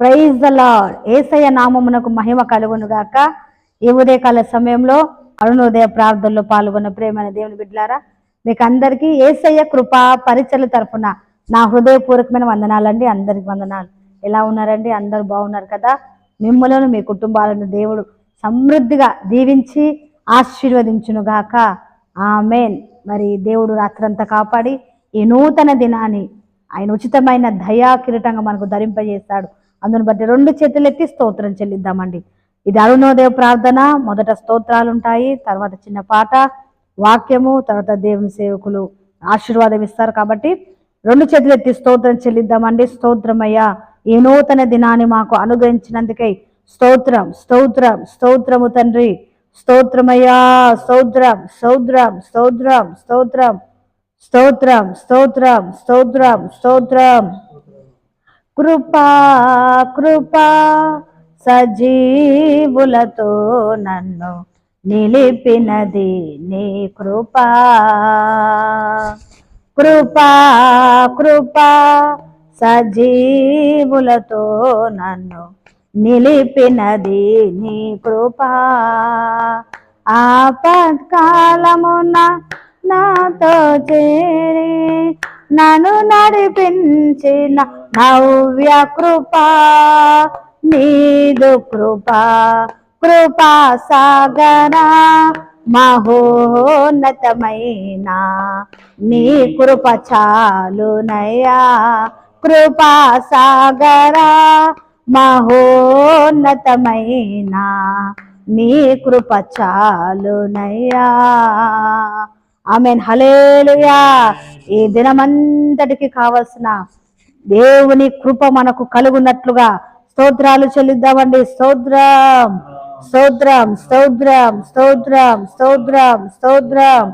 Praise the lord ఏసయ్య నామమునకు మహిమ కలుగును గాక. ఈ ఉదయకాల సమయంలో అరుణోదయ ప్రార్థనలో పాల్గొన్న ప్రేమైన దేవుని బిడ్లారా మీకు అందరికీ ఏసయ్య కృపా పరిచయల తరఫున నా హృదయపూర్వకమైన వందనాలండి. అందరికి వందనాలు. ఎలా ఉన్నారండి? అందరు బాగున్నారు కదా? మిమ్మలను మీ కుటుంబాలను దేవుడు సమృద్ధిగా దీవించి ఆశీర్వదించును గాక. ఆమెన్. మరి దేవుడు రాత్రంతా కాపాడి ఈ నూతన దినాన్ని ఆయన ఉచితమైన దయా కిరీటంగా మనకు ధరింపజేస్తాడు. అందును బట్టి రెండు చేతులు ఎత్తి స్తోత్రం చెల్లిద్దామండి. ఇది అరుణోదయ ప్రార్థన మొదట స్తోత్రాలు ఉంటాయి తర్వాత చిన్న పాట వాక్యము తర్వాత దేవుని సేవకులు ఆశీర్వాదం ఇస్తారు కాబట్టి రెండు చేతులు ఎత్తి స్తోత్రం చెల్లిద్దామండి. స్తోత్రమయ్యా ఈ నూతన దినాన్ని మాకు అనుగ్రహించినందుకై స్తోత్రం స్తోత్రం స్తోత్రము తండ్రి. స్తోత్రమయ్యా స్తోత్రం స్తోత్రం స్తోత్రం స్తోత్రం స్తోత్రం స్తోత్రం స్తోత్రం స్తోత్రం. కృపా కృపా సజీవులతో నన్ను నిలిపినది నీ కృపా. కృపా కృపా సజీవులతో నన్ను నిలిపినది నీ కృపా. ఆపత్కాలమున నాతో చేరి నన్ను నడిపించిన భవ్య కృపా నీదు కృపా కృపా సాగరా మహోన్నతమైన నీ కృప చాలునయ్యా కృపా సాగరా మహోన్నతమైన నీ కృప చాలునయ్యా ఆమెన్. హలేలుయా ఈ దినమంతటికి కావలసిన దేవుని కృప మనకు కలుగునట్లుగా. స్తోత్రాలు చెల్లిద్దామండి. స్తోత్రం. స్తోత్రం. స్తోత్రం. స్తోత్రం. స్తోత్రం. స్తోత్రం.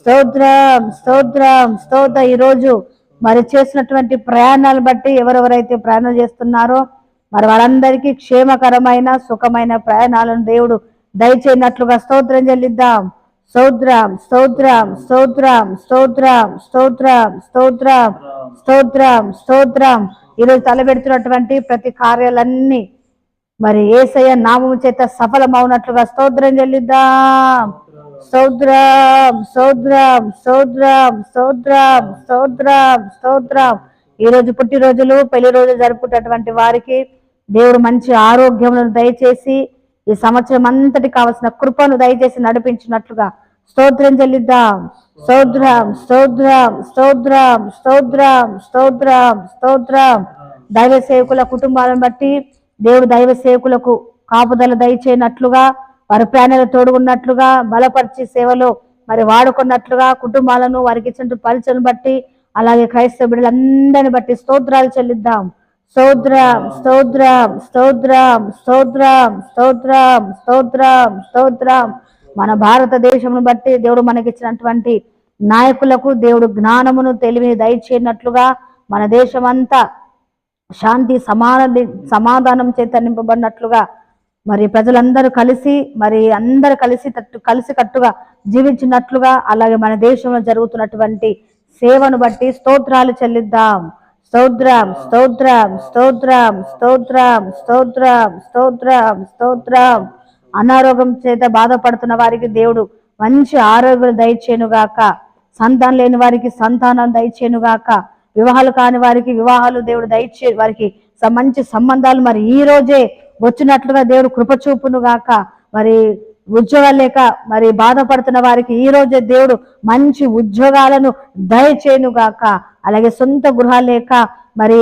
స్తోత్రం. స్తోత్రం. స్తోత్ర ఈరోజు మరి చేసినటువంటి ప్రయాణాలు బట్టి ఎవరెవరైతే ప్రయాణం చేస్తున్నారో మరి వాళ్ళందరికీ క్షేమకరమైన సుఖమైన ప్రయాణాలను దేవుడు దయచేయనట్లుగా స్తోత్రం చెల్లిద్దాం. స్తోత్రం స్తోత్రం స్తోత్రం స్తోత్రం స్తోత్రం స్తోత్రం స్తోత్రం స్తోత్రం ఈరోజు తలబెడుతున్నటువంటి ప్రతి కార్యాలన్నీ మరి ఏసయ్య నామము చేత సఫలమవునట్లుగా స్తోత్రం చెల్లిద్దాం స్తోత్రం స్తోత్రం స్తోత్రం స్తోత్రం స్తోత్రం స్తోత్రం ఈ రోజు పుట్టినరోజులు పెళ్ళి రోజు జరుపుకున్నటువంటి వారికి దేవుడు మంచి ఆరోగ్యములను దయచేసి ఈ సంవత్సరం అంతటి కావలసిన కృపను దయచేసి నడిపించినట్లుగా స్తోత్రం చెల్లిద్దాం. స్తోత్రం స్తోత్రం స్తోత్రం స్తోత్రం స్తోత్రం స్తోత్రం. దైవ సేవకుల కుటుంబాలను బట్టి దేవుడు దైవ సేవకులకు కాపుదల దయచేయనట్లుగా వారి ప్రాణాలు తోడుకున్నట్లుగా బలపరిచి సేవలో మరి వాడుకున్నట్లుగా కుటుంబాలను వారికి ఇచ్చిన పరిచయం బట్టి అలాగే క్రైస్తవ బిడ్డలందరిని బట్టి స్తోత్రాలు చెల్లిద్దాం. స్తోత్రం స్తోత్రం స్తోత్రం స్తోత్రం స్తోత్రం స్తోత్రం స్తోత్రం. మన భారతదేశమును బట్టి దేవుడు మనకిచ్చినటువంటి నాయకులకు దేవుడు జ్ఞానమును తెలివిని దయచేయనట్లుగా మన దేశమంతా శాంతి సమాన సమాధానం చేత నింపబడినట్లుగా మరి ప్రజలందరూ కలిసి మరి అందరు కలిసి తట్టు కలిసి కట్టుగా జీవించినట్లుగా అలాగే మన దేశంలో జరుగుతున్నటువంటి సేవను బట్టి స్తోత్రాలు చెల్లిద్దాం. స్తోత్రం స్తోత్రం స్తోత్రం స్తోత్రం స్తోత్రం స్తోత్రం స్తోత్రం. అనారోగ్యం చేత బాధపడుతున్న వారికి దేవుడు మంచి ఆరోగ్యం దయచేనుగాక సంతానం లేని వారికి సంతానం దయచేనుగాక వివాహాలు కాని వారికి వివాహాలు దేవుడు దయచే వారికి మంచి సంబంధాలు మరి ఈ రోజే వచ్చినట్లుగా దేవుడు కృపచూపును గాక మరి ఉద్యోగాలు లేక మరి బాధపడుతున్న వారికి ఈ రోజే దేవుడు మంచి ఉద్యోగాలను దయచేయును గాక అలాగే సొంత గృహ లేక మరి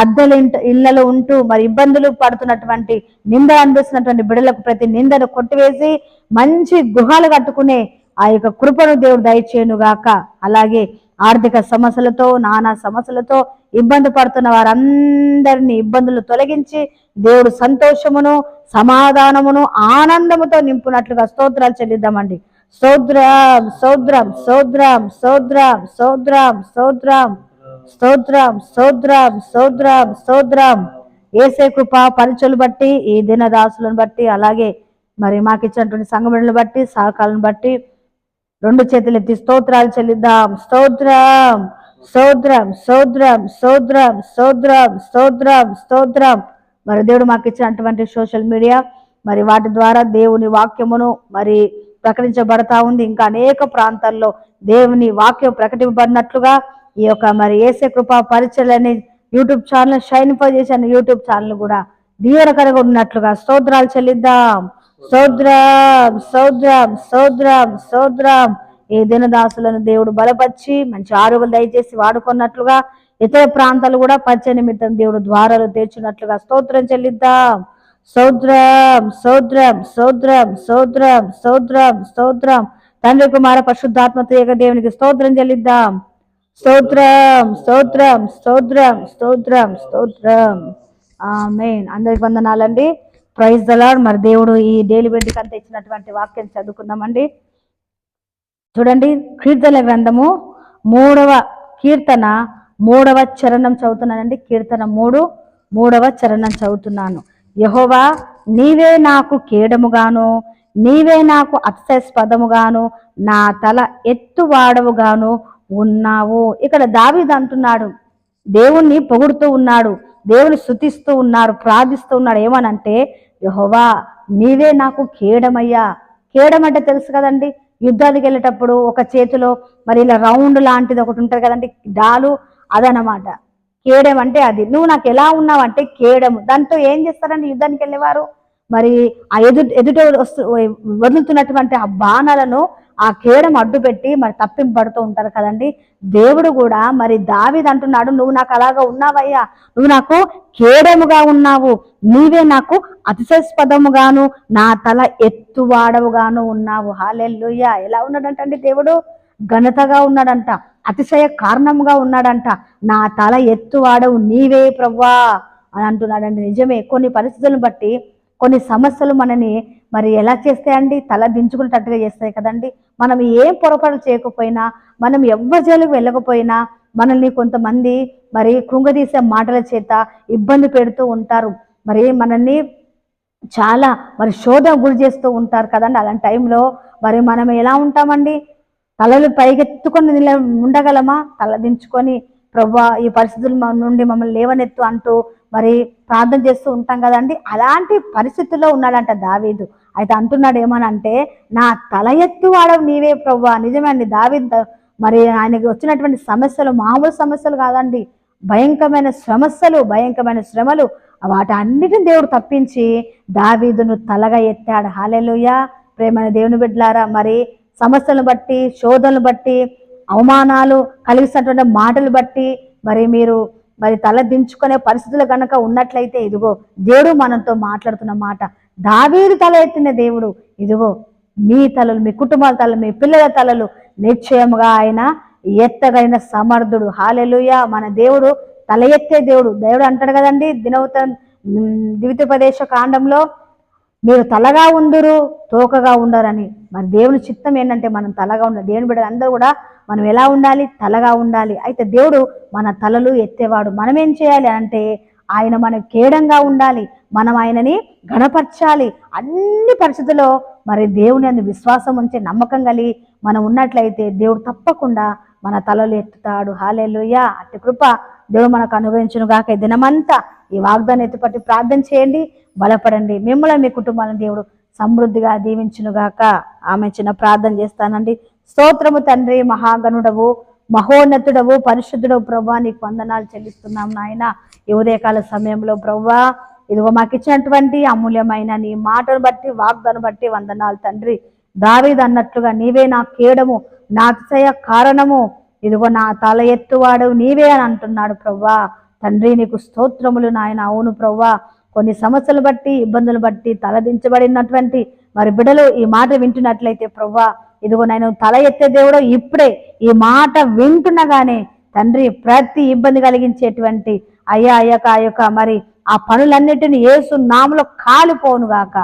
అద్దెల ఇళ్ళలో ఉంటూ మరి ఇబ్బందులు పడుతున్నటువంటి నింద అందిస్తున్నటువంటి బిడ్డలకు ప్రతి నిందను కొట్టివేసి మంచి గృహాలు కట్టుకునే ఆ యొక్క కృపను దేవుడు దయచేయను గాక అలాగే ఆర్థిక సమస్యలతో నానా సమస్యలతో ఇబ్బంది పడుతున్న వారందరినీ ఇబ్బందులు తొలగించి దేవుడు సంతోషమును సమాధానమును ఆనందముతో నింపునట్లుగా స్తోత్రాలు చెల్లిద్దామండి. స్తోత్రం స్తోత్రం స్తోత్రం స్తోత్రం స్తోత్రం స్తోత్రం స్తోత్రం స్తోత్రం స్తోత్రం స్తోత్రం ఏసే కృప పరిచయలు బట్టి ఈ దినదాసులను బట్టి అలాగే మరి మాకు ఇచ్చినటువంటి సంగమలను బట్టి సహకాలను బట్టి రెండు చేతులు ఎత్తి స్తోత్రాలు చెల్లిద్దాం స్తోత్రం స్తోత్రం స్తోత్రం స్తోత్రం స్తోత్రం స్తోత్రం స్తోత్రం మరి దేవుడు మాకు ఇచ్చినటువంటి సోషల్ మీడియా మరి వాటి ద్వారా దేవుని వాక్యమును మరి ప్రకటించబడతా ఉంది. ఇంకా అనేక ప్రాంతాల్లో దేవుని వాక్యం ప్రకటింపబడినట్లుగా ఈ యొక్క మరి ఏసే కృపా పరిచయలు అనే యూట్యూబ్ ఛానల్ షైన్ఫై చేసిన యూట్యూబ్ ఛానల్ కూడా దీవెనకరంగా ఉన్నట్లుగా స్తోత్రాలు చెల్లిద్దాం. సౌద్రం సౌద్రం సౌద్రం సౌద్రం ఈ దినదాసులను దేవుడు బలపరిచి మంచి ఆరోగ్యం దయచేసి వాడుకున్నట్లుగా ఇతర ప్రాంతాలు కూడా పరిచయ నిమిత్తం దేవుడు ద్వారాలు తెచ్చినట్లుగా స్తోత్రం చెల్లిద్దాం. సౌద్రం సౌద్రం సౌద్రం సౌద్రం సౌద్రం సౌద్రం. తండ్రి కుమార పరిశుద్ధాత్మ తీయక దేవునికి స్తోత్రం చెల్లిద్దాం. స్తోత్రం స్తోత్రం స్తోత్రం స్తోత్రం స్తోత్రం. మెయిన్ అందరికి వందనాలండి. ప్రైజ్ దలాడ్ మరి దేవుడు ఈ డైలీ బెడ్కి అంత ఇచ్చినటువంటి వాక్యం చదువుకుందామండి. చూడండి కీర్తన గ్రంథము మూడవ కీర్తన మూడవ చరణం చదువుతున్నానండి. కీర్తన మూడు మూడవ చరణం చదువుతున్నాను. యహోవా నీవే నాకు కీడముగాను నీవే నాకు అత్యస్పదముగాను నా తల ఎత్తువాడవుగాను ఉన్నావు. ఇక్కడ దావీదు అంటున్నాడు. దేవుణ్ణి పొగుడుతూ ఉన్నాడు. దేవుని శుతిస్తూ ఉన్నారు ప్రార్థిస్తూ ఉన్నాడు. ఏమనంటే యహోవా నీవే నాకు కేడమయ్యా. కేడం అంటే తెలుసు కదండి? యుద్ధానికి వెళ్ళేటప్పుడు ఒక చేతిలో మరి ఇలా రౌండ్ లాంటిది ఒకటి ఉంటుంది కదండి? డాలు అదనమాట కేడం అంటే అది. నువ్వు నాకు ఎలా ఉన్నావు అంటే కేడము. దాంతో ఏం చేస్తారంటే యుద్ధానికి వెళ్ళేవారు? మరి ఆ ఎదు ఎదుట వస్తు వదులుతున్నటువంటి ఆ బాణాలను ఆ కేడం అడ్డు పెట్టి మరి తప్పింపడుతూ ఉంటారు కదండి. దేవుడు కూడా మరి దావిది అంటున్నాడు నువ్వు నాకు అలాగా ఉన్నావయ్యా. నువ్వు నాకు కేడముగా ఉన్నావు. నీవే నాకు అతిశస్పదముగాను నా తల ఎత్తువాడవుగాను ఉన్నావు. హాలెల్లుయ్య ఎలా ఉన్నాడంటండి దేవుడు? ఘనతగా ఉన్నాడంట. అతిశయ కారణంగా ఉన్నాడంట. నా తల ఎత్తువాడవు నీవే ప్రవ్వా అని అంటున్నాడండి. నిజమే కొన్ని పరిస్థితులను బట్టి కొన్ని సమస్యలు మనని మరి ఎలా చేస్తాయండి తల దించుకునేటట్టుగా చేస్తాయి కదండి. మనం ఏం పొరపాటు చేయకపోయినా మనం ఎవ్వరి జైలుకు వెళ్ళకపోయినా మనల్ని కొంతమంది మరి కృంగదీసే మాటల చేత ఇబ్బంది పెడుతూ ఉంటారు. మరి మనల్ని చాలా మరి శోధ గురి చేస్తూ ఉంటారు కదండి. అలాంటి టైంలో మరి మనం ఎలా ఉంటామండి? తలలు పైకెత్తుకొని నిల ఉండగలమా? తల దించుకొని ప్రభా ఈ పరిస్థితుల నుండి మమ్మల్ని లేవనెత్తు అంటూ మరి ప్రార్థన చేస్తూ ఉంటాం కదండి. అలాంటి పరిస్థితుల్లో ఉన్నాడంట దావీదు. అయితే అంటున్నాడు ఏమనంటే నా తల ఎత్తు వాడవు నీవే ప్రభా. నిజమే అండి దావీదు మరి ఆయనకి వచ్చినటువంటి సమస్యలు మామూలు సమస్యలు కాదండి. భయంకరమైన సమస్యలు భయంకరమైన శ్రమలు. వాటి అన్నిటిని దేవుడు తప్పించి దావీదును తలగా ఎత్తాడు. హాలెలుయా. ప్రేమైన దేవుని బిడ్డలారా మరి సమస్యలను బట్టి శోధనలు బట్టి అవమానాలు కలిగిస్తున్నటువంటి మాటలు బట్టి మరి మీరు మరి తల దించుకునే పరిస్థితులు కనుక ఉన్నట్లయితే ఇదిగో దేవుడు మనతో మాట్లాడుతున్న మాట. దావీదు తల ఎత్తిన దేవుడు ఇదిగో మీ తలలు మీ కుటుంబాల తలలు మీ పిల్లల తలలు నిశ్చయముగా ఆయన ఎత్తగైన సమర్థుడు. హాలెలుయ మన దేవుడు తల ఎత్తే దేవుడు. దేవుడు అంటాడు కదండి దినవత ద్వితీయోపదేశ కాండంలో మీరు తలగా ఉందరు తోకగా ఉండరని. మరి దేవుని చిత్తం ఏంటంటే మనం తలగా ఉండాలి. దేవుని బిడ్డ అందరూ కూడా మనం ఎలా ఉండాలి? తలగా ఉండాలి. అయితే దేవుడు మన తలలు ఎత్తేవాడు. మనం ఏం చేయాలి అంటే ఆయన మనకు కేడంగా ఉండాలి. మనం ఆయనని గణపరచాలి అన్ని పరిస్థితుల్లో మరి దేవుని అందు విశ్వాసం ఉంచే నమ్మకం కలిగి మనం ఉన్నట్లయితే దేవుడు తప్పకుండా మన తలలు ఎత్తుతాడు. హాలేలుయ్యా అట్టి కృప దేవుడు మనకు అనుగ్రహించును గాక దినమంతా ఈ వాగ్దాన్ని ఎత్తుపట్టి ప్రార్థన చేయండి. బలపడండి. మిమ్మల్ని మీ కుటుంబాలను దేవుడు సమృద్ధిగా దీవించునుగాక. ఆమె చిన్న ప్రార్థన చేస్తానండి. స్తోత్రము తండ్రి మహాగణుడవు మహోన్నతుడవు పరిశుద్ధుడవు ప్రభా నీకు వందనాలు చెల్లిస్తున్నాం నాయన. ఈ ఉదయకాల సమయంలో ప్రభా ఇదిగో మాకు ఇచ్చినటువంటి అమూల్యమైన నీ మాటను బట్టి వాగ్దాన్ని బట్టి వందనాలు తండ్రి. దావీదు అన్నట్లుగా నీవే నా కేడము నా అతిశయ కారణము. ఇదిగో నా తల ఎత్తువాడు నీవే అని అంటున్నాడు ప్రవ్వా తండ్రి నీకు స్తోత్రములు నాయన. అవును ప్రవ్వా కొన్ని సమస్యలు బట్టి ఇబ్బందులు బట్టి తలదించబడినటువంటి మరి బిడలు ఈ మాట వింటున్నట్లయితే ప్రవ్వా ఇదిగో నేను తల ఎత్తే దేవుడు ఇప్పుడే ఈ మాట వింటున్నగానే తండ్రి ప్రతి ఇబ్బంది కలిగించేటువంటి అయ్యా అయ్యాక ఆ యొక్క మరి ఆ పనులన్నిటిని ఏసు నామలో కాలిపోనుగాక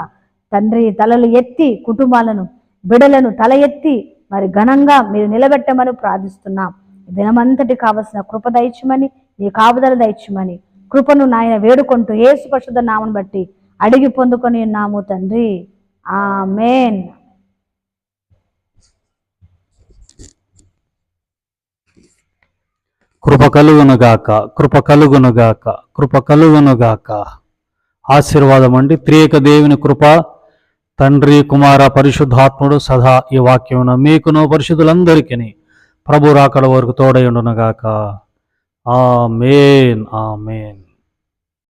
తండ్రి తలలు ఎత్తి కుటుంబాలను బిడలను తల ఎత్తి మరి ఘనంగా మీరు నిలబెట్టమని ప్రార్థిస్తున్నాం. దినమంతటి కావలసిన కృప దయచుమని నీ కాపుదల దయచుమని కృపను నాయన వేడుకుంటూ ఏసు పరిశుద్ధ నామను బట్టి అడిగి పొందుకొని ఉన్నాము తండ్రి. ఆ మేన్ కృప కలుగునుగాక కృప కలుగునుగాక కృప కలుగునుగాక. ఆశీర్వాదం అండి. త్రియక దేవుని కృప తండ్రి కుమార పరిశుద్ధాత్ముడు సదా ఈ వాక్యమున మీకును పరిశుద్ధులందరికీ ప్రభు రాకడ వరకు తోడయుండునుగాక ఆ మేన్ ఆ మేన్